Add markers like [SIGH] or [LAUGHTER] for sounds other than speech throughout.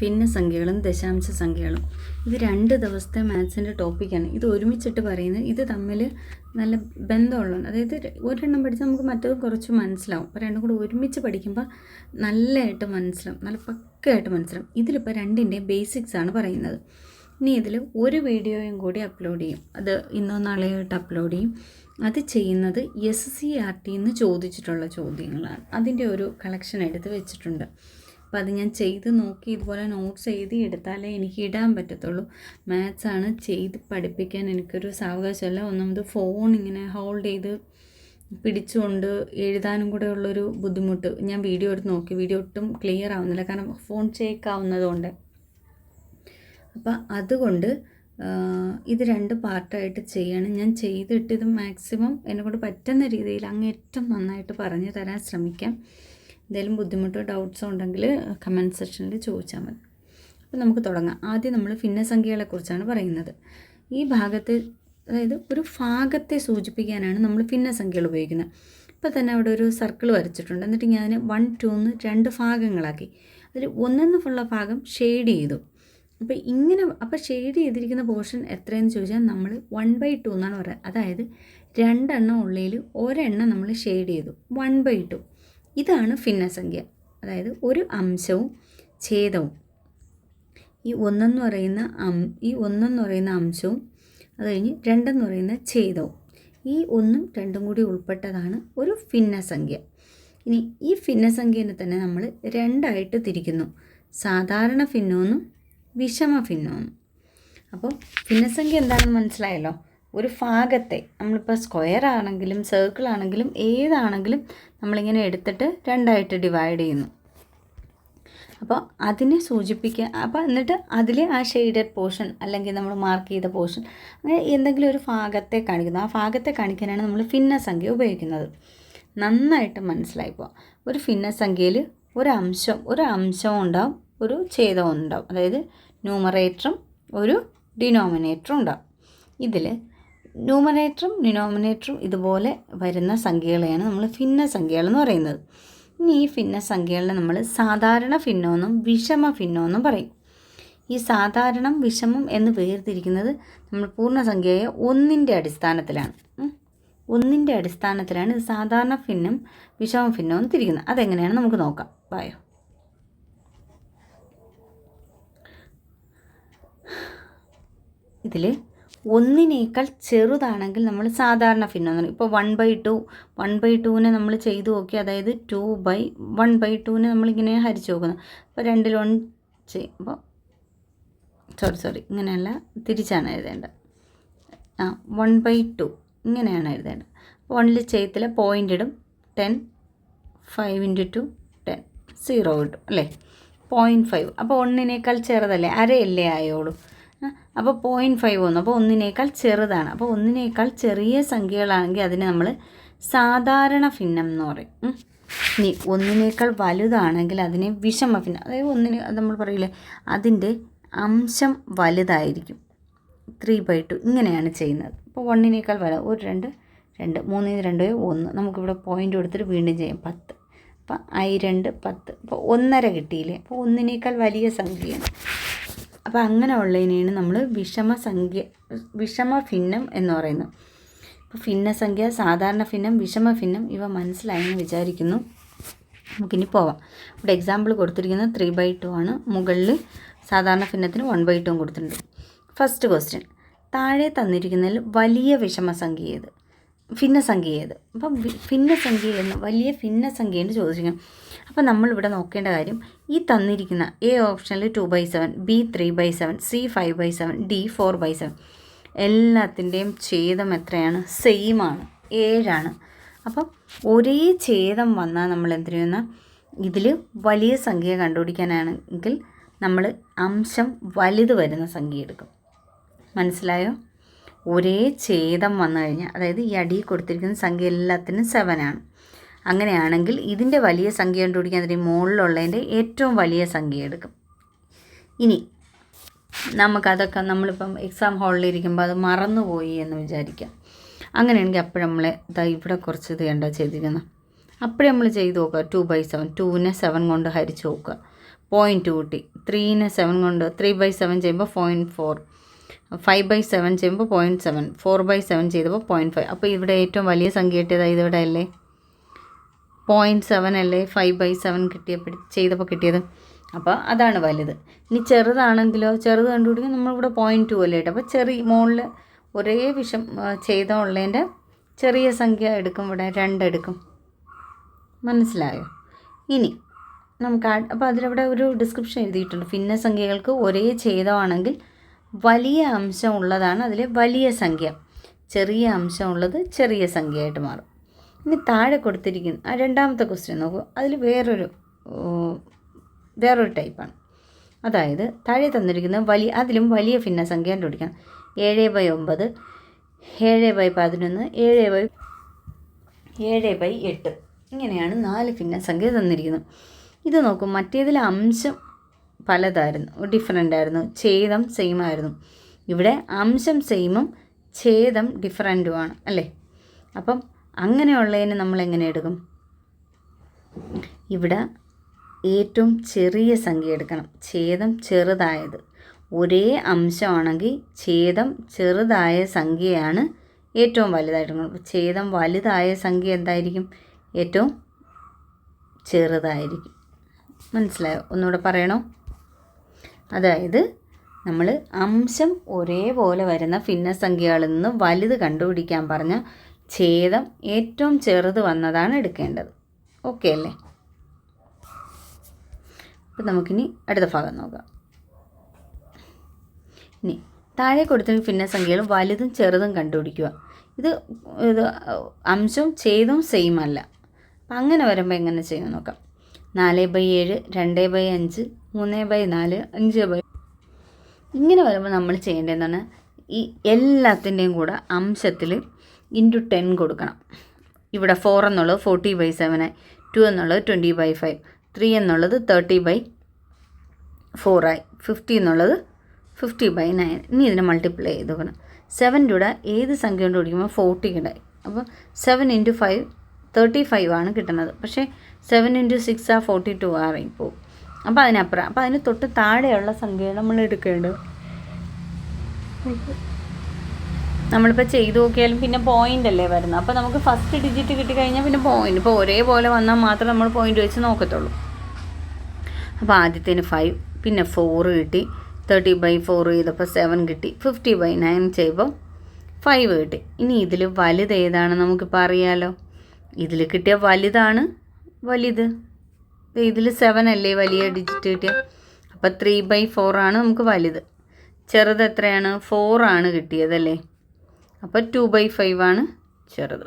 ഭിന്നസംഖ്യകളും ദശാംശ സംഖ്യകളും. ഇത് രണ്ട് ദിവസത്തെ മാത്സിന്റെ ടോപ്പിക്കാണ്. ഇത് ഒരുമിച്ചിട്ട് പറയുന്നത് ഇത് തമ്മിൽ നല്ല ബന്ധമുള്ളതാണ്. അതായത് ഒരെണ്ണം പഠിച്ചാൽ നമുക്ക് മറ്റത് കുറച്ച് മനസ്സിലാവും. അപ്പോൾ രണ്ടും കൂടെ ഒരുമിച്ച് പഠിക്കുമ്പോൾ നല്ലതായിട്ട് മനസ്സിലാവും. നല്ല പക്കയായിട്ട് മനസ്സിലാവും. ഇതിലിപ്പോൾ രണ്ടിന്റെയും ബേസിക്സ് ആണ് പറയുന്നത്. ഇനി ഇതിൽ ഒരു വീഡിയോയും കൂടി അപ്ലോഡ് ചെയ്യും. അത് ഇന്നോ നാളെയായിട്ട് അപ്ലോഡ് ചെയ്യും. അത് ചെയ്യുന്നത് എസ് സി ആർ ടി എന്ന് ചോദിച്ചിട്ടുള്ള ചോദ്യങ്ങളാണ്. അതിന്റെ ഒരു കളക്ഷൻ എടുത്ത് വെച്ചിട്ടുണ്ട്. അപ്പോൾ അത് ഞാൻ ചെയ്ത് നോക്കി ഇതുപോലെ നോട്ട്സ് എഴുതി എടുത്താലേ എനിക്ക് ഇടാൻ പറ്റത്തുള്ളൂ. മാത്സ് ആണ് ചെയ്ത് പഠിപ്പിക്കാൻ എനിക്കൊരു സാവകാശമല്ല ഒന്നാമത് ഫോൺ ഇങ്ങനെ ഹോൾഡ് ചെയ്ത് പിടിച്ചുകൊണ്ട് എഴുതാനും കൂടെ ഉള്ളൊരു ബുദ്ധിമുട്ട്. ഞാൻ വീഡിയോ എടുത്ത് നോക്കി. വീഡിയോ ഒട്ടും ക്ലിയർ ആവുന്നില്ല. കാരണം ഫോൺ ചേക്ക് ആവുന്നതുകൊണ്ട്. അപ്പം അതുകൊണ്ട് ഇത് രണ്ട് പാർട്ടായിട്ട് ചെയ്യണം. ഞാൻ ചെയ്തിട്ട് ഇത് മാക്സിമം എന്നെക്കൊണ്ട് പറ്റുന്ന രീതിയിൽ അങ്ങേറ്റം നന്നായിട്ട് പറഞ്ഞു തരാൻ ശ്രമിക്കാം. എന്തെങ്കിലും ബുദ്ധിമുട്ടോ ഡൗട്ട്സോ ഉണ്ടെങ്കിൽ കമന്റ് സെക്ഷനിൽ ചോദിച്ചാൽ മതി. അപ്പോൾ നമുക്ക് തുടങ്ങാം. ആദ്യം നമ്മൾ ഭിന്നസംഖ്യകളെക്കുറിച്ചാണ് പറയുന്നത്. ഈ ഭാഗത്തെ അതായത് ഒരു ഭാഗത്തെ സൂചിപ്പിക്കാനാണ് നമ്മൾ ഭിന്നസംഖ്യകൾ ഉപയോഗിക്കുന്നത്. ഇപ്പോൾ തന്നെ അവിടെ ഒരു സർക്കിൾ വരച്ചിട്ടുണ്ട്. എന്നിട്ട് ഞാൻ അതിനെ വൺ ടു എന്ന് രണ്ട് ഭാഗങ്ങളാക്കി. അതിൽ ഒന്നെന്നുള്ള ഭാഗം ഷെയ്ഡ് ചെയ്തു. അപ്പോൾ ഇങ്ങനെ അപ്പോൾ ഷെയ്ഡ് ചെയ്തിരിക്കുന്ന പോർഷൻ എത്രയെന്ന് ചോദിച്ചാൽ നമ്മൾ വൺ ബൈ ടു എന്നാണ് പറയുക. അതായത് രണ്ടെണ്ണം ഉള്ളിൽ ഒരെണ്ണം നമ്മൾ ഷെയ്ഡ് ചെയ്തു. വൺ ബൈ ടു ഇതാണ് ഭിന്നസംഖ്യ. അതായത് ഒരു അംശവും ഛേദവും. ഈ ഒന്നെന്ന് പറയുന്ന അം ഈ ഒന്നെന്ന് പറയുന്ന അംശവും അത് കഴിഞ്ഞ് രണ്ടെന്ന് പറയുന്ന ഛേദവും. ഈ ഒന്നും രണ്ടും കൂടി ഉൾപ്പെട്ടതാണ് ഒരു ഭിന്നസംഖ്യ. ഇനി ഈ ഭിന്നസംഖ്യനെ തന്നെ നമ്മൾ രണ്ടായിട്ട് തിരിക്കുന്നു. സാധാരണ ഭിന്നമെന്നും വിഷമ ഭിന്നമെന്നും അപ്പോൾ ഭിന്നസംഖ്യ എന്താണെന്ന് മനസ്സിലായല്ലോ? ഒരു ഭാഗത്തെ നമ്മളിപ്പോൾ സ്ക്വയർ ആണെങ്കിലും സർക്കിൾ ആണെങ്കിലും ഏതാണെങ്കിലും നമ്മളിങ്ങനെ എടുത്തിട്ട് രണ്ടായിട്ട് ഡിവൈഡ് ചെയ്യുന്നു. അപ്പോൾ അതിനെ സൂചിപ്പിക്കുക അപ്പോൾ എന്നിട്ട് അതിൽ ആ ഷെയ്ഡഡ് പോർഷൻ അല്ലെങ്കിൽ നമ്മൾ മാർക്ക് ചെയ്ത പോർഷൻ അങ്ങനെ എന്തെങ്കിലും ഒരു ഭാഗത്തെ കാണിക്കുന്നു. ആ ഭാഗത്തെ കാണിക്കാനാണ് നമ്മൾ ഭിന്നസംഖ്യ ഉപയോഗിക്കുന്നത്. നന്നായിട്ട് മനസ്സിലായിപ്പോൾ ഒരു ഭിന്നസംഖ്യയിൽ ഒരു അംശം ഒരു അംശവും ഉണ്ടാവും ഒരു ഛേദവും ഉണ്ടാവും. അതായത് ന്യൂമറേറ്ററും ഒരു ഡിനോമിനേറ്ററും ഉണ്ടാവും. ഇതിൽ ന്യൂമറേറ്ററും ഡിനോമിനേറ്ററും ഇതുപോലെ വരുന്ന സംഖ്യകളെയാണ് നമ്മൾ ഭിന്നസംഖ്യകൾ എന്ന് പറയുന്നത്. ഇനി ഈ ഭിന്നസംഖ്യകളെ നമ്മൾ സാധാരണ ഭിന്നമെന്നും വിഷമ ഭിന്നമെന്നും പറയും. ഈ സാധാരണം വിഷമം എന്ന് വേർതിരിക്കുന്നത് നമ്മൾ പൂർണസംഖ്യയായ ഒന്നിന്റെ അടിസ്ഥാനത്തിലാണ്. ഒന്നിന്റെ അടിസ്ഥാനത്തിലാണ് ഇത് സാധാരണ ഭിന്നം വിഷമ ഭിന്നവും തിരിക്കുന്നത്. അതെങ്ങനെയാണ് നമുക്ക് നോക്കാം. വായോ. ഇതിൽ ഒന്നിനേക്കാൾ ചെറുതാണെങ്കിൽ നമ്മൾ സാധാരണ ഭിന്നം എന്ന് പറയും. ഇപ്പോൾ one by two one by ടുവിനെ നമ്മൾ ചെയ്തു നോക്കി അതായത് ടു ബൈ വൺ ബൈ ടുവിനെ നമ്മളിങ്ങനെ ഹരിച്ചു നോക്കുന്നത് അപ്പോൾ രണ്ടിൽ വൺ ചെയ്യുമ്പോൾ സോറി സോറി ഇങ്ങനെയല്ല തിരിച്ചാണ് എഴുതേണ്ടത്. ആ വൺ ബൈ ടു ഇങ്ങനെയാണ് എഴുതേണ്ടത്. വണ്ണിൽ ചെയ്യത്തില്ല പോയിന്റ് ഇടും ten five into two ten zero കിട്ടും അല്ലേ? പോയിന്റ് ഫൈവ് അപ്പോൾ ഒന്നിനേക്കാൾ ചെറുതല്ലേ? അരയല്ലേ ആയോളൂ അപ്പോൾ പോയിന്റ് ഫൈവ് വന്നു. അപ്പോൾ ഒന്നിനേക്കാൾ ചെറുതാണ്. അപ്പോൾ ഒന്നിനേക്കാൾ ചെറിയ സംഖ്യകളാണെങ്കിൽ അതിനെ നമ്മൾ സാധാരണ ഭിന്നം എന്ന് പറയും. ഇനി ഒന്നിനേക്കാൾ വലുതാണെങ്കിൽ അതിനെ വിഷമ ഭിന്നം അതായത് ഒന്നിന് നമ്മൾ പറയില്ലേ അതിന്റെ അംശം വലുതായിരിക്കും. ത്രീ ബൈ ടു ഇങ്ങനെയാണ് ചെയ്യുന്നത്. അപ്പോൾ വണ്ണിനേക്കാൾ വല ഒരു രണ്ട് രണ്ട് മൂന്നിന് രണ്ട് ഒന്ന്. നമുക്കിവിടെ പോയിന്റ് കൊടുത്തിട്ട് വീണ്ടും ചെയ്യാം. പത്ത്. അപ്പം ഐ രണ്ട് പത്ത്. അപ്പോൾ ഒന്നര കിട്ടിയില്ലേ? അപ്പോൾ ഒന്നിനേക്കാൾ വലിയ സംഖ്യയാണ്. അപ്പോൾ അങ്ങനെ ഉള്ളതിനെയാണ് നമ്മൾ വിഷമ സംഖ്യ വിഷമ ഭിന്നം എന്ന് പറയുന്നത്. അപ്പോൾ ഭിന്നസംഖ്യ സാധാരണ ഭിന്നം വിഷമ ഭിന്നം ഇവ മനസ്സിലായെന്ന് വിചാരിക്കുന്നു. നമുക്കിനി പോവാം. ഇവിടെ എക്സാമ്പിൾ കൊടുത്തിരിക്കുന്നത് ത്രീ ബൈ ടു ആണ്. മുകളിൽ സാധാരണ ഭിന്നത്തിന് വൺ ബൈ ടുവും കൊടുത്തിട്ടുണ്ട്. ഫസ്റ്റ് ക്വസ്റ്റ്യൻ താഴെ തന്നിരിക്കുന്നതിൽ വലിയ വിഷമസംഖ്യ ഏത്? ഭിന്നസംഖ്യ ഏത് അപ്പം ഭിന്നസംഖ്യ എന്ന് വലിയ ഭിന്നസംഖ്യ എന്ന് ചോദിച്ചിരിക്കും അപ്പോൾ നമ്മളിവിടെ നോക്കേണ്ട കാര്യം ഈ തന്നിരിക്കുന്ന എ ഓപ്ഷനിൽ two by seven B three by seven C five by seven D four by seven എല്ലാത്തിന്റെയും ഛേദം എത്രയാണ്? സെയിമാണ് ഏഴാണ്. അപ്പം ഒരേ ഛേദം വന്നാൽ നമ്മൾ എന്ത് ചെയ്യുന്ന? ഇതിൽ വലിയ സംഖ്യ കണ്ടുപിടിക്കാനാണെങ്കിൽ നമ്മൾ അംശം വലുത് വരുന്ന സംഖ്യ എടുക്കും. മനസ്സിലായോ? ഒരേ ഛേദം വന്നു കഴിഞ്ഞാൽ അതായത് ഈ അടി കൊടുത്തിരിക്കുന്ന സംഖ്യ എല്ലാത്തിനും സെവനാണ് അങ്ങനെയാണെങ്കിൽ ഇതിന്റെ വലിയ സംഖ്യ കണ്ടുപിടിക്കാൻ അതിന്റെ മുകളിലുള്ളതിന്റെ ഏറ്റവും വലിയ സംഖ്യ എടുക്കും. ഇനി നമുക്കതൊക്കെ നമ്മളിപ്പം എക്സാം ഹാളിൽ ഇരിക്കുമ്പോൾ അത് മറന്നുപോയി എന്ന് വിചാരിക്കാം. അങ്ങനെയാണെങ്കിൽ അപ്പോഴും നമ്മൾ ഇതാ ഇവിടെ കുറച്ച് ഇത് കണ്ടോ ചെയ്തിരിക്കുന്നത്? അപ്പോഴും നമ്മൾ ചെയ്ത് നോക്കുക. ടു ബൈ സെവൻ ടൂവിനെ സെവൻ കൊണ്ട് ഹരിച്ച് നോക്കുക. പോയിന്റ് കിട്ടി. ത്രീനെ സെവൻ കൊണ്ട് ത്രീ ബൈ സെവൻ ചെയ്യുമ്പോൾ point four five by seven ചെയ്യുമ്പോൾ point seven four by seven ചെയ്തപ്പോൾ പോയിന്റ് ഫൈവ് അപ്പോൾ ഇവിടെ ഏറ്റവും വലിയ സംഖ്യ കിട്ടിയത് ഇതിവിടെ അല്ലേ? പോയിന്റ് സെവൻ അല്ലേ ഫൈവ് ബൈ സെവൻ കിട്ടിയപ്പോൾ ചെയ്തപ്പോൾ കിട്ടിയത്? അപ്പോൾ അതാണ് വലുത്. ഇനി ചെറുതാണെങ്കിലോ ചെറുത് കണ്ടുപിടിക്കാൻ നമ്മളിവിടെ പോയിന്റ് ടു അല്ലേ ഇട്ട് അപ്പോൾ ചെറിയ മുകളിൽ ഒരേ വിഷം ചെയ്ത ഉള്ളതിന്റെ ചെറിയ സംഖ്യ എടുക്കും ഇവിടെ രണ്ടെടുക്കും മനസ്സിലായോ? ഇനി നമുക്ക് അപ്പോൾ അതിലവിടെ ഒരു ഡിസ്ക്രിപ്ഷൻ എഴുതിയിട്ടുണ്ട്. ഭിന്ന സംഖ്യകൾക്ക് ഒരേ ഛേദമാണെങ്കിൽ വലിയ അംശം ഉള്ളതാണ് അതിലെ വലിയ സംഖ്യ. ചെറിയ അംശം ഉള്ളത് ചെറിയ സംഖ്യയായിട്ട് മാറും. ഇനി താഴെ കൊടുത്തിരിക്കുന്ന രണ്ടാമത്തെ ക്വസ്റ്റ്യൻ നോക്കൂ. അതിൽ വേറൊരു വേറൊരു ടൈപ്പാണ് അതായത് താഴെ തന്നിരിക്കുന്ന വലിയ അതിലും വലിയ ഭിന്നസംഖ്യ കണ്ടുപിടിക്കണം. ഏഴ് ബൈ ഒമ്പത് ഏഴ് ബൈ പതിനൊന്ന് ഏഴ് ബൈ ഏഴ് ബൈ എട്ട്. ഇങ്ങനെയാണ് നാല് ഭിന്നസംഖ്യ തന്നിരിക്കുന്നത്. ഇത് നോക്കും മറ്റേതിൽ അംശം പലതായിരുന്നു. ഡിഫറെന്റ് ആയിരുന്നു. ഛേദം സെയിം ആയിരുന്നു. ഇവിടെ അംശം സെയിമും ഛേദം ഡിഫറന്റുമാണ് അല്ലേ? അപ്പം അങ്ങനെയുള്ളതിന് നമ്മൾ എങ്ങനെ എടുക്കും? ഇവിടെ ഏറ്റവും ചെറിയ സംഖ്യ എടുക്കണം. ഛേദം ചെറുതായത്. ഒരേ അംശമാണെങ്കിൽ ഛേദം ചെറുതായ സംഖ്യയാണ് ഏറ്റവും വലുതായിട്ട് ഛേദം വലുതായ സംഖ്യ എന്തായിരിക്കും? ഏറ്റവും ചെറുതായിരിക്കും. മനസ്സിലായോ? ഒന്നുകൂടെ പറയണോ? അതായത് നമ്മൾ അംശം ഒരേപോലെ വരുന്ന ഭിന്നസംഖ്യകളിൽ നിന്ന് വലുത് കണ്ടുപിടിക്കാൻ പറഞ്ഞ ഛേദം ഏറ്റവും ചെറുത് വന്നതാണ് എടുക്കേണ്ടത്. ഓക്കെ അല്ലേ? അപ്പം നമുക്കിനി അടുത്ത ഭാഗം നോക്കാം. ഇനി താഴെ കൊടുത്തിരിക്കുന്ന ഭിന്നസംഖ്യകൾ വലുതും ചെറുതും കണ്ടുപിടിക്കുക. ഇത് ഇത് അംശവും ഛേദവും സെയിം അല്ല. അപ്പം അങ്ങനെ വരുമ്പോൾ എങ്ങനെ ചെയ്യുമെന്ന് നോക്കാം. നാല് ബൈ ഏഴ് രണ്ട് ബൈ അഞ്ച് മൂന്ന് ബൈ നാല് അഞ്ച് ബൈ ഇങ്ങനെ വരുമ്പോൾ നമ്മൾ ചെയ്യേണ്ടതെന്നാണ് ഈ എല്ലാത്തിന്റെയും കൂടെ അംശത്തിൽ ഇന്റു ടെൻ കൊടുക്കണം. ഇവിടെ ഫോർ എന്നുള്ളത് ഫോർട്ടി ബൈ സെവനായി ടു എന്നുള്ളത് ട്വന്റി ബൈ ഫൈവ് ത്രീ എന്നുള്ളത് തേർട്ടി ബൈ ഫോറായി ഫിഫ്റ്റി എന്നുള്ളത് ഫിഫ്റ്റി ബൈ നയൻ ഇനി ഇതിനെ മൾട്ടിപ്ലൈ ചെയ്ത് നോക്കണം. സെവന്റെ കൂടെ ഏത് സംഖ്യ കൊണ്ട് കുടിക്കുമ്പോൾ ഫോർട്ടി കിടായി അപ്പോൾ seven into five thirty five ആണ് കിട്ടുന്നത്. പക്ഷേ സെവൻ ഇന്റു സിക്സ് ആ ഫോർട്ടി ടു ആറായി പോകും അപ്പോൾ അതിനപ്പുറം. അപ്പോൾ അതിന് തൊട്ട് താഴെയുള്ള സംഖ്യ നമ്മൾ എടുക്കേണ്ടത്. നമ്മളിപ്പോൾ ചെയ്തു നോക്കിയാലും പിന്നെ പോയിന്റ് അല്ലേ വരുന്നത്. അപ്പോൾ നമുക്ക് ഫസ്റ്റ് ഡിജിറ്റ് കിട്ടിക്കഴിഞ്ഞാൽ പിന്നെ പോയിന്റ് ഇപ്പോൾ ഒരേപോലെ വന്നാൽ മാത്രം നമ്മൾ പോയിന്റ് വെച്ച് നോക്കത്തുള്ളൂ. അപ്പോൾ ആദ്യത്തേന് ഫൈവ് പിന്നെ ഫോറ് കിട്ടി. തേർട്ടി ബൈ ഫോർ ചെയ്തപ്പോൾ സെവൻ കിട്ടി. ഫിഫ്റ്റി ബൈ നയൻ ചെയ്യുമ്പോൾ ഫൈവ് കിട്ടി. ഇനി ഇതിൽ വലുത് ഏതാണ് നമുക്കിപ്പോൾ അറിയാലോ ഇതിൽ കിട്ടിയ വലുതാണ്? വലുത്. ഇതിൽ സെവൻ അല്ലേ വലിയ ഡിജിറ്റ് കിട്ടിയ അപ്പോൾ ത്രീ ബൈ ആണ് നമുക്ക് വലുത്. ചെറുത് എത്രയാണ്? ഫോറാണ് കിട്ടിയതല്ലേ അപ്പോൾ ടു ബൈ ഫൈവ് ആണ് ചെറുത്.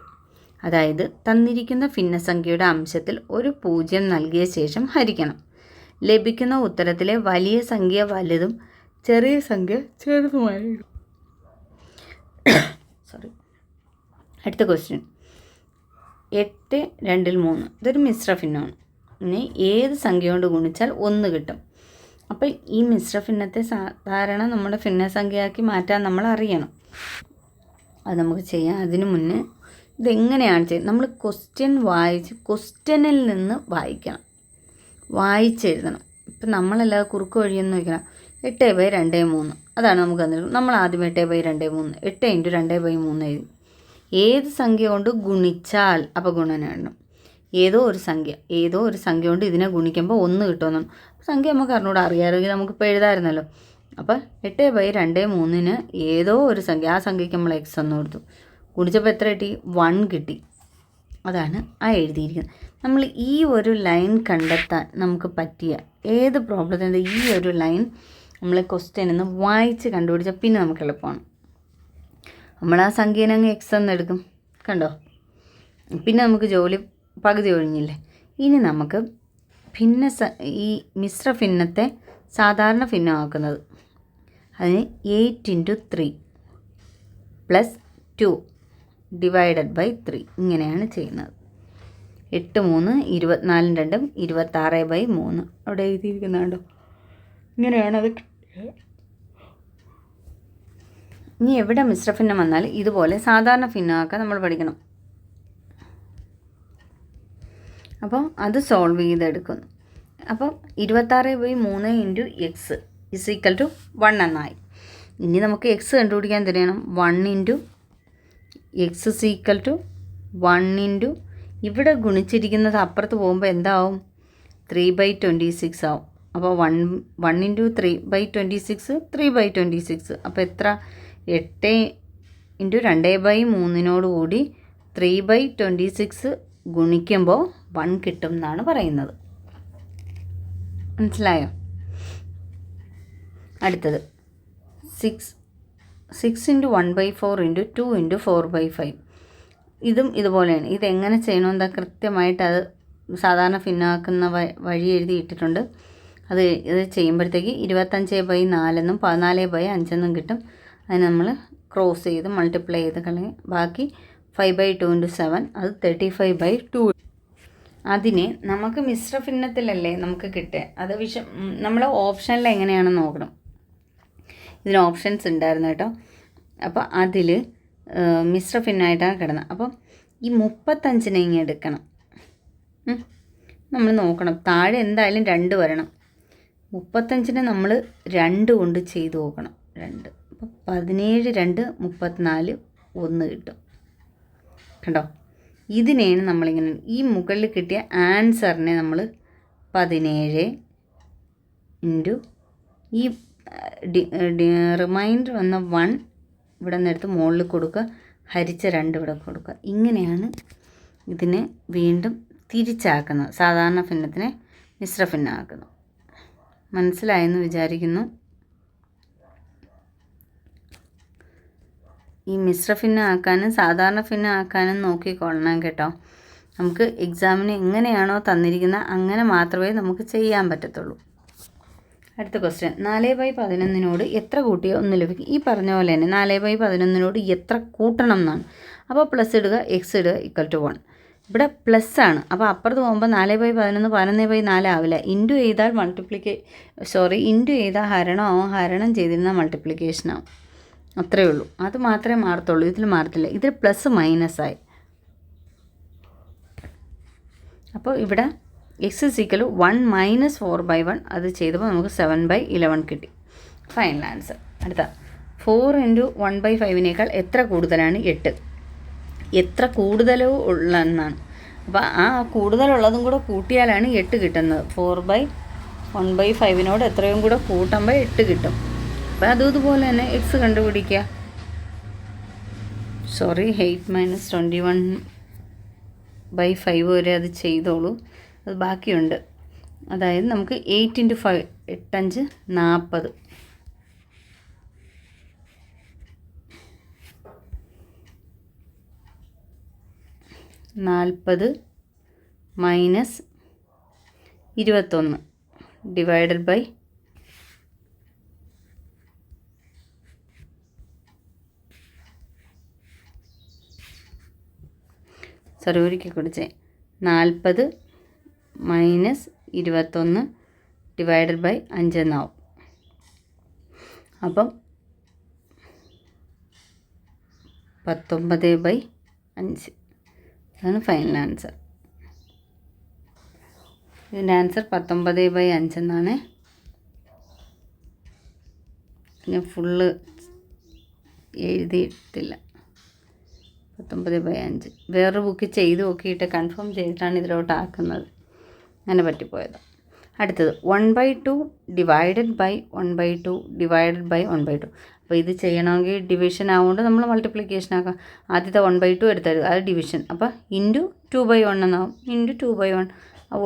അതായത് തന്നിരിക്കുന്ന ഭിന്നസംഖ്യയുടെ അംശത്തിൽ ഒരു പൂജ്യം നൽകിയ ശേഷം ഹരിക്കണം. ലഭിക്കുന്ന ഉത്തരത്തിലെ വലിയ സംഖ്യ വലുതും ചെറിയ സംഖ്യ ചെറുതുമായിരിക്കും സോറി [COUGHS] അടുത്ത ക്വസ്റ്റ്യൻ എട്ട് രണ്ടിൽ മൂന്ന്. ഇതൊരു മിശ്ര ഭിന്നമാണ് ഏത് സംഖ്യ കൊണ്ട് ഗുണിച്ചാൽ ഒന്ന് കിട്ടും. അപ്പോൾ ഈ മിശ്ര ഭിന്നത്തെ സാധാരണ നമ്മുടെ ഭിന്നസംഖ്യയാക്കി മാറ്റാൻ നമ്മൾ അറിയണം. അത് നമുക്ക് ചെയ്യാം. അതിനു മുന്നേ ഇതെങ്ങനെയാണ് ചെയ്യുന്നത് നമ്മൾ ക്വസ്റ്റ്യൻ വായിച്ച് ക്വസ്റ്റ്യനിൽ നിന്ന് വായിക്കണം. വായിച്ചെഴുതണം ഇപ്പം നമ്മളല്ലാതെ കുറുക്ക് വഴിയെന്ന് വയ്ക്കണം എട്ട് ബൈ രണ്ട് മൂന്ന്. അതാണ് നമുക്ക് തന്നിരിക്കുന്നത് നമ്മൾ ആദ്യം എട്ട് ബൈ രണ്ട് മൂന്ന്. എട്ട് ഇന്റു രണ്ട് ബൈ മൂന്ന് എഴുതി. ഏത് സംഖ്യ കൊണ്ട് ഗുണിച്ചാൽ അപ്പോൾ ഗുണനം ഏതോ ഒരു സംഖ്യ ഏതോ ഒരു സംഖ്യ കൊണ്ട് ഇതിനെ ഗുണിക്കുമ്പോൾ ഒന്ന് കിട്ടുമെന്നാണ്. സംഖ്യ നമുക്ക് അറിഞ്ഞൂടെ അറിയാമെങ്കിൽ നമുക്കിപ്പോൾ എഴുതാമായിരുന്നല്ലോ. അപ്പോൾ എട്ട് ബൈ രണ്ട് മൂന്നിന് ഏതോ ഒരു സംഖ്യ ആ സംഖ്യയ്ക്ക് നമ്മൾ എക്സ് എന്ന് കൊടുത്തു. ഗുണിച്ചപ്പോൾ എത്ര കിട്ടി? വൺ കിട്ടി. അതാണ് ആ എഴുതിയിരിക്കുന്നത്. നമ്മൾ ഈ ഒരു ലൈൻ കണ്ടെത്താൻ നമുക്ക് പറ്റിയ ഏത് പ്രോബ്ലത്തിന്റെ ഈ ഒരു ലൈൻ നമ്മൾ ക്വസ്റ്റ്യൻ എന്ന് വായിച്ച് കണ്ടുപിടിച്ചാൽ പിന്നെ നമുക്ക് എളുപ്പമാണ്. നമ്മൾ ആ സംഖ്യേനെ അങ്ങ് എക്സ് എന്ന് എടുക്കും. കണ്ടോ? പിന്നെ നമുക്ക് ജോലി പകുതി ഒഴിഞ്ഞില്ലേ? ഇനി നമുക്ക് ഭിന്ന ഈ മിശ്ര ഭിന്നത്തെ സാധാരണ ഭിന്നമാക്കുന്നത്. അതിന് eight into three plus two divided by three ഇങ്ങനെയാണ് ചെയ്യുന്നത്. എട്ട് മൂന്ന് ഇരുപത്തിനാലും രണ്ടും ഇരുപത്താറ് ബൈ മൂന്ന്. അവിടെ എഴുതിയിരിക്കുന്നുണ്ടോ ഇങ്ങനെയാണ് അത് ഇനി എവിടെ മിശ്ര ഭിന്നം വന്നാൽ ഇതുപോലെ സാധാരണ ഭിന്നമാക്കാൻ നമ്മൾ പഠിക്കണം. അപ്പോൾ അത് സോൾവ് ചെയ്തെടുക്കുന്നു. അപ്പം ഇരുപത്താറ് ബൈ മൂന്ന് into x is equal to one എന്നായി. ഇനി നമുക്ക് എക്സ് കണ്ടുപിടിക്കാൻ തരണം one into x is equal to one into ഇവിടെ ഗുണിച്ചിരിക്കുന്നത് അപ്പുറത്ത് പോകുമ്പോൾ എന്താവും? ത്രീ ബൈ ട്വന്റി സിക്സ് ആവും. അപ്പോൾ one one into three by twenty six three by twenty six അപ്പോൾ എത്ര? എട്ട് ഇന്റു രണ്ട് ബൈ മൂന്നിനോട് കൂടി ത്രീ ബൈ ട്വന്റി സിക്സ് ഗുണിക്കുമ്പോൾ വൺ കിട്ടും എന്നാണ് പറയുന്നത്. മനസ്സിലായോ? അടുത്തത്. Six six into one by four into two into four by five ഇതും ഇതുപോലെയാണ്. ഇതെങ്ങനെ ചെയ്യണമെന്താ കൃത്യമായിട്ട് അത് സാധാരണ ഫിന്നാക്കുന്ന വഴി എഴുതിയിട്ടിട്ടുണ്ട് അത് ഇത് ചെയ്യുമ്പോഴത്തേക്ക് ഇരുപത്തഞ്ച് ബൈ നാലെന്നും പതിനാല് ബൈ അഞ്ചെന്നും കിട്ടും. അതിന് നമ്മൾ ക്രോസ് ചെയ്ത് മൾട്ടിപ്ലൈ ചെയ്ത് കളയും ബാക്കി five by two into seven അത് തേർട്ടി ഫൈവ് ബൈ ടു അതിനെ നമുക്ക് മിശ്ര ഭിന്നത്തിലല്ലേ നമുക്ക് കിട്ടുക അത് വിഷ നമ്മൾ ഓപ്ഷനിൽ എങ്ങനെയാണെന്ന് നോക്കണം? ഇതിന് ഓപ്ഷൻസ് ഉണ്ടായിരുന്നു കേട്ടോ. അപ്പോൾ അതിൽ മിശ്ര ഭിന്നമായിട്ടാണ് കിടന്നത്. അപ്പം ഈ മുപ്പത്തഞ്ചിനെ ഇങ്ങനെ എടുക്കണം. നമ്മൾ നോക്കണം. താഴെ എന്തായാലും രണ്ട് വരണം. മുപ്പത്തഞ്ചിനെ നമ്മൾ രണ്ട് കൊണ്ട് ചെയ്ത് നോക്കണം. രണ്ട്. അപ്പം പതിനേഴ് രണ്ട് മുപ്പത്തിനാല് ഒന്ന് കിട്ടും. കണ്ടോ? ഇതിനെയാണ് നമ്മളിങ്ങനെ ഈ മുകളിൽ കിട്ടിയ ആൻസറിനെ നമ്മൾ പതിനേഴ് ഇന്റു ഈ റിമൈൻഡർ വന്ന വൺ ഇവിടെ നിന്നെടുത്ത് മുകളിൽ കൊടുക്കുക ഹരിച്ച രണ്ട് ഇവിടെ കൊടുക്കുക. ഇങ്ങനെയാണ് ഇതിനെ വീണ്ടും തിരിച്ചാക്കുന്നത്. സാധാരണ ഭിന്നത്തിനെ മിശ്ര ഭിന്നമാക്കുന്നു മനസ്സിലായെന്ന് വിചാരിക്കുന്നു. ഈ മിശ്ര ഫിന്ന ആക്കാനും സാധാരണ ഫിന്ന ആക്കാനും നോക്കിക്കൊള്ളണം കേട്ടോ. നമുക്ക് എക്സാമിന് എങ്ങനെയാണോ തന്നിരിക്കുന്നത് അങ്ങനെ മാത്രമേ നമുക്ക് ചെയ്യാൻ പറ്റത്തുള്ളൂ. അടുത്ത ക്വസ്റ്റ്യൻ നാല് ബൈ പതിനൊന്നിനോട് എത്ര കൂട്ടിയോ ഒന്ന് ലഭിക്കും? ഈ പറഞ്ഞ പോലെ തന്നെ നാല് ബൈ പതിനൊന്നിനോട് എത്ര കൂട്ടണം എന്നാണ്. അപ്പോൾ പ്ലസ് ഇടുക എക്സ് ഇടുക ഇക്വൽ ടു വൺ ഇവിടെ പ്ലസ് ആണ്. അപ്പോൾ അപ്പുറത്ത് പോകുമ്പോൾ നാല് ബൈ പതിനൊന്ന് പതിനൊന്ന് ബൈ നാല് ആവില്ല. ഇന്റു ചെയ്താൽ മൾട്ടിപ്ലിക്കേ സോറി ഇന്റു ചെയ്താൽ ഹരണമാവും ഹരണം ചെയ്തിരുന്നാൽ മൾട്ടിപ്ലിക്കേഷനാവും അത്രയേ ഉള്ളൂ. അത് മാത്രമേ മാറത്തുള്ളൂ. ഇതിൽ മാറത്തില്ല. ഇതിൽ പ്ലസ് മൈനസ് ആയി. അപ്പോൾ ഇവിടെ x is equal one minus four by one അത് ചെയ്തപ്പോൾ നമുക്ക് സെവൻ ബൈ ഇലവൻ കിട്ടി. ഫൈനൽ ആൻസർ അടുത്ത. ഫോർ ഇന്റു വൺ ബൈ ഫൈവിനേക്കാൾ എത്ര കൂടുതലാണ്? എട്ട്. എത്ര കൂടുതലോ ഉള്ളതെന്നാണ് അപ്പോൾ ആ കൂടുതലുള്ളതും കൂടെ കൂട്ടിയാലാണ് എട്ട് കിട്ടുന്നത്. ഫോർ ബൈ വൺ ബൈ ഫൈവിനോട് എത്രയും കൂടെ കൂട്ടുമ്പോൾ എട്ട് കിട്ടും. അപ്പോൾ അതും ഇതുപോലെ തന്നെ എക്സ് കണ്ടുപിടിക്കുക sorry eight minus twenty one by five വരെ അത് ചെയ്തോളൂ. അത് ബാക്കിയുണ്ട്. അതായത് നമുക്ക് എയ്റ്റ് ഇന്റു ഫൈവ് എട്ടഞ്ച് നാൽപ്പത് നാൽപ്പത് മൈനസ് ഇരുപത്തൊന്ന്. ഡിവൈഡഡ് ബൈ സോറി ഒരിക്കൽ കുടിച്ചേ നാൽപ്പത് മൈനസ് ഇരുപത്തൊന്ന് ഡിവൈഡഡ് ബൈ അഞ്ച് എന്നാവും. അപ്പം പത്തൊമ്പത് ബൈ അഞ്ച്. അതാണ് ഫൈനൽ ആൻസർ ഇതിന്റെ ആൻസർ പത്തൊമ്പത് ബൈ അഞ്ചെന്നാണ് ഞാൻ ഫുള്ള് എഴുതിയിട്ടില്ല. പത്തൊമ്പത് ബൈ അഞ്ച്. വേറൊരു ബുക്ക് ചെയ്ത് നോക്കിയിട്ട് കൺഫേം ചെയ്തിട്ടാണ് ഇതിലോട്ട് ആക്കുന്നത്. അങ്ങനെ പറ്റിപ്പോയത്. അടുത്തത് one by two divided by one by two divided by one by two അപ്പോൾ ഇത് ചെയ്യണമെങ്കിൽ ഡിവിഷൻ ആവുകൊണ്ട് നമ്മൾ മൾട്ടിപ്ലിക്കേഷൻ ആക്കാം. ആദ്യത്തെ വൺ ബൈ ടു എടുത്തത് അത് ഡിവിഷൻ അപ്പോൾ ഇന്റു ടു ബൈ വൺ എന്നാവും. ഇന്റു ടു ബൈ വൺ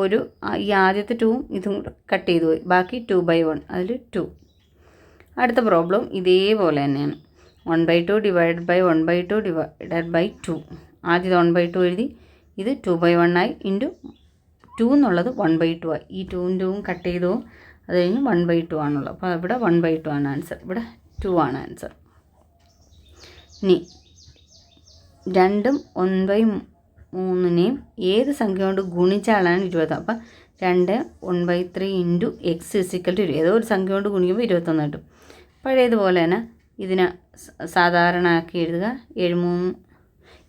ഒരു ഈ ആദ്യത്തെ ടൂവും ഇതും കൂടെ കട്ട് ചെയ്തു പോയി. ബാക്കി ടു ബൈ വൺ അതിൽ ടു അടുത്ത പ്രോബ്ലം ഇതേപോലെ തന്നെയാണ്. One by two divide by one by two divided by two ആദ്യത്തെ വൺ ബൈ ടു എഴുതി. ഇത് ടു ബൈ വൺ ആയി ഇന്റു ടു എന്നുള്ളത് വൺ ബൈ ടു ആയി. ഈ ടൂവും ടൂവും കട്ട് ചെയ്തു. അത് കഴിഞ്ഞ് വൺ ബൈ ടു ആണുള്ളത്. അപ്പോൾ ഇവിടെ വൺ ബൈ ടു ആണ് ആൻസർ ഇവിടെ ടു ആണ് ആൻസർ ഇനി രണ്ടും ഒന്ന് ബൈ മൂന്നിനെയും ഏത് സംഖ്യ കൊണ്ട് ഗുണിച്ചാലാണ് ഇരുപത്? അപ്പം രണ്ട് one by three into x is equal to ഏതോ ഒരു സംഖ്യ കൊണ്ട് ഗുണിക്കുമ്പോൾ ഇരുപത്തൊന്ന് കിട്ടും. പഴയതുപോലെ തന്നെ ഇതിനെ സാധാരണ ആക്കി എഴുതുക. ഏഴ് മൂന്ന്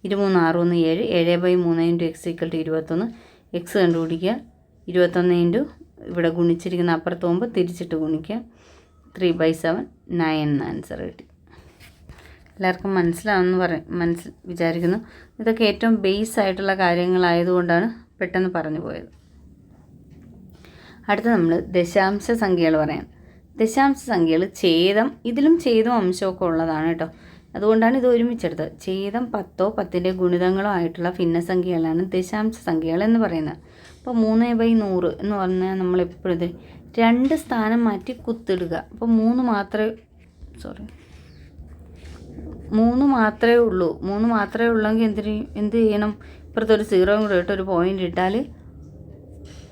ഇരുമൂന്ന് ഒന്ന് ഏഴ് ഏഴ് ബൈ മൂന്ന് ഇന്റു എക്സ് ഈക്വൽ ടു ഇരുപത്തൊന്ന്. എക്സ് കണ്ടുപിടിക്കുക. ഇരുപത്തൊന്ന് ഇന്റു ഇവിടെ ഗുണിച്ചിരിക്കുന്ന അപ്പുറത്ത് പോകുമ്പോൾ തിരിച്ചിട്ട് ഗുണിക്കുക. Three by seven nine answer കിട്ടി. എല്ലാവർക്കും മനസ്സിലാവുമെന്ന് പറ മനസ്സിൽ വിചാരിക്കുന്നു. ഇതൊക്കെ ഏറ്റവും ബേസ് ആയിട്ടുള്ള കാര്യങ്ങളായതുകൊണ്ടാണ് പെട്ടെന്ന് പറഞ്ഞു പോയത്. അടുത്ത നമ്മൾ ദശാംശ സംഖ്യകൾ പറയാം. ദശാംശ സംഖ്യകൾ ഛേദം ഇതിലും ഛേദം അംശമൊക്കെ ഉള്ളതാണ് കേട്ടോ അതുകൊണ്ടാണ് ഇത് ഒരുമിച്ചെടുത്തത്. ഛേദം പത്തോ പത്തിന്റെ ഗുണിതങ്ങളോ ആയിട്ടുള്ള ഭിന്നസംഖ്യകളാണ് ദശാംശ സംഖ്യകൾ എന്ന് പറയുന്നത്. അപ്പോൾ മൂന്ന് ബൈ നൂറ് എന്ന് പറഞ്ഞാൽ നമ്മൾ എപ്പോഴും രണ്ട് സ്ഥാനം മാറ്റി കുത്തിടുക. അപ്പോൾ മൂന്ന് മാത്രമേ സോറി മൂന്ന് മാത്രമേ ഉള്ളൂ. മൂന്ന് മാത്രമേ ഉള്ളെങ്കിൽ എന്തിന് എന്ത് ചെയ്യണം? ഇപ്പുറത്തൊരു സീറോ കൂടെ ഇട്ട് ഒരു പോയിന്റ് ഇട്ടാൽ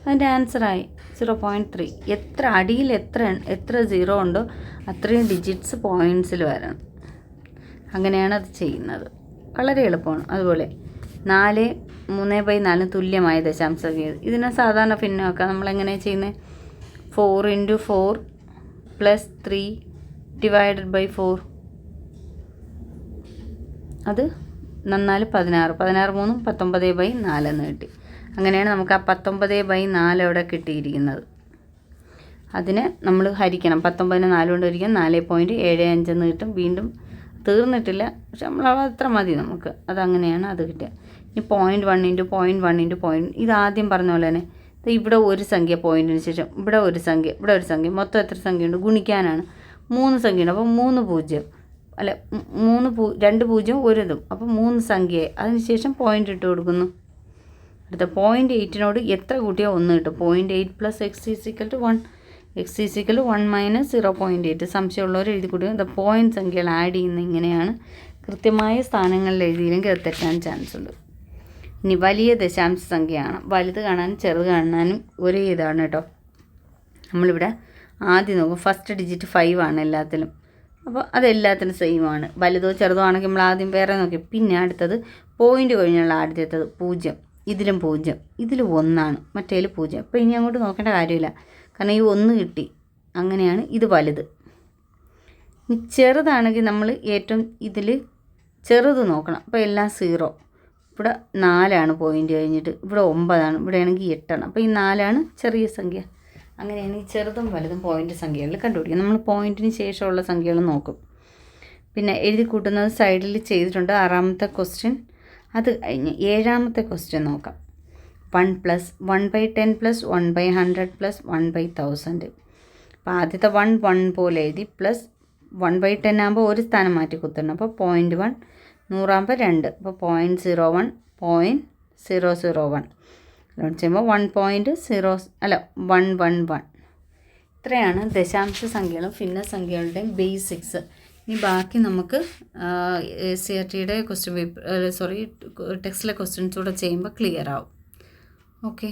അതിന്റെ ആൻസറായി സീറോ പോയിന്റ് ത്രീ എത്ര അടിയിൽ എത്ര എത്ര സീറോ ഉണ്ടോ അത്രയും ഡിജിറ്റ്സ് പോയിന്റ്സിൽ വരണം. അങ്ങനെയാണ് അത് ചെയ്യുന്നത്. വളരെ എളുപ്പമാണ്. അതുപോലെ നാല് മൂന്ന് ബൈ നാല് തുല്യമായ ദശാംശം ഇതിനെ സാധാരണ ഭിന്നമൊക്കെ നമ്മളെങ്ങനെയാണ് ചെയ്യുന്നത് four into four plus three divided by four അത് നന്നാൽ പതിനാറ്. പതിനാറ് മൂന്നും പത്തൊമ്പത് ബൈ നാലെന്ന് കിട്ടി. അങ്ങനെയാണ് നമുക്ക് ആ പത്തൊമ്പത് ബൈ നാല് അവിടെ കിട്ടിയിരിക്കുന്നത്. അതിനെ നമ്മൾ ഹരിക്കണം. പത്തൊമ്പതിന് നാല് കൊണ്ട് ഹരിക്കാം. നാല് പോയിന്റ് ഏഴ് അഞ്ചെന്ന് കിട്ടും. വീണ്ടും തീർന്നിട്ടില്ല. പക്ഷെ നമ്മൾ അത്ര മതി നമുക്ക്. അതങ്ങനെയാണ് അത് കിട്ടുക ഇനി point one into point one into point ഇത് ആദ്യം പറഞ്ഞ പോലെ തന്നെ ഇവിടെ ഒരു സംഖ്യ പോയിന്റിന് ശേഷം ഇവിടെ ഒരു സംഖ്യ ഇവിടെ ഒരു സംഖ്യ. മൊത്തം എത്ര സംഖ്യയുണ്ട്? ഗുണിക്കാനാണ്. മൂന്ന് സംഖ്യയുണ്ട്. അപ്പോൾ മൂന്ന് പൂജ്യം. അല്ല മൂന്ന് പൂ രണ്ട് പൂജ്യം ഒരു ഇതും. അപ്പോൾ മൂന്ന് സംഖ്യയായി. അതിനുശേഷം പോയിന്റ് ഇട്ട് കൊടുക്കുന്നു. അടുത്ത പോയിന്റ് എയ്റ്റിനോട് എത്ര കൂട്ടിയാൽ ഒന്ന് കിട്ടും? Point eight plus x is equal to one x is equal one minus zero point eight സംശയമുള്ളവർ എഴുതി കൂട്ടുക ദ പോയിന്റ് സംഖ്യകൾ ആഡ് ചെയ്യുന്ന ഇങ്ങനെയാണ്. കൃത്യമായ സ്ഥാനങ്ങളിൽ എഴുതിയില്ലെങ്കിൽ തെറ്റാൻ ചാൻസ് ഉണ്ട്. ഇനി വലിയ ദശാംശ സംഖ്യയാണ്. വലുത് കാണാനും ചെറുത് കാണാനും ഒരേ ഇതാണ് കേട്ടോ. നമ്മളിവിടെ ആദ്യം നോക്കും. ഫസ്റ്റ് ഡിജിറ്റ് ഫൈവ് ആണ് എല്ലാത്തിലും. അപ്പോൾ അതെല്ലാത്തിനും സെയിം ആണ്. വലുതോ ചെറുതോ ആണെങ്കിൽ നമ്മൾ ആദ്യം വേറെ നോക്കി. പിന്നെ അടുത്തത് പോയിന്റ് കഴിഞ്ഞുള്ള ആദ്യത്തേത് പൂജ്യം. ഇതിലും പൂജ്യം. ഇതിൽ ഒന്നാണ്. മറ്റേതിൽ പൂജ്യം. അപ്പോൾ ഇനി അങ്ങോട്ട് നോക്കേണ്ട കാര്യമില്ല. കാരണം ഈ ഒന്ന് കിട്ടി. അങ്ങനെയാണ് ഇത് വലുത്. ഇനി ചെറുതാണെങ്കിൽ നമ്മൾ ഏറ്റവും ഇതിൽ ചെറുത് നോക്കണം. അപ്പോൾ എല്ലാം സീറോ. ഇവിടെ നാലാണ് പോയിന്റ് കഴിഞ്ഞിട്ട്. ഇവിടെ ഒമ്പതാണ്. ഇവിടെ ആണെങ്കിൽ എട്ടാണ്. അപ്പോൾ ഈ നാലാണ് ചെറിയ സംഖ്യ. അങ്ങനെയാണ് ഈ ചെറുതും വലുതും പോയിന്റ് സംഖ്യകളിൽ കണ്ടുപിടിക്കുക. നമ്മൾ പോയിന്റിന് ശേഷമുള്ള സംഖ്യകൾ നോക്കും. പിന്നെ എഴുതി കൂട്ടുന്നത് സൈഡിൽ ചെയ്തിട്ടുണ്ട് ആറാമത്തെ ക്വസ്റ്റ്യൻ. അത് കഴിഞ്ഞ് ഏഴാമത്തെ ക്വസ്റ്റ്യൻ നോക്കാം. One plus one by ten plus one by hundred plus one by thousand അപ്പോൾ ആദ്യത്തെ വൺ വൺ പോലെ എഴുതി പ്ലസ് വൺ ബൈ ടെൻ ആകുമ്പോൾ ഒരു സ്ഥാനം മാറ്റി കുത്തണം. അപ്പോൾ പോയിന്റ് വൺ നൂറാകുമ്പോൾ രണ്ട്. അപ്പോൾ point zero one point zero zero one അതുകൊണ്ട് ചെയ്യുമ്പോൾ വൺ പോയിന്റ് സീറോ അല്ല വൺ വൺ വൺ ഇത്രയാണ് ദശാംശ സംഖ്യകളും ഭിന്ന സംഖ്യകളുടെയും ബേസിക്സ് ഇനി ബാക്കി നമുക്ക് സി ആർ ടിയുടെ ക്വസ്റ്റ്യൻ പേപ്പർ സോറി ടെക്സ്റ്റിലെ ക്വസ്റ്റ്യൻസ് കൂടെ ചെയ്യുമ്പോൾ ക്ലിയർ ആവും. ഓക്കെ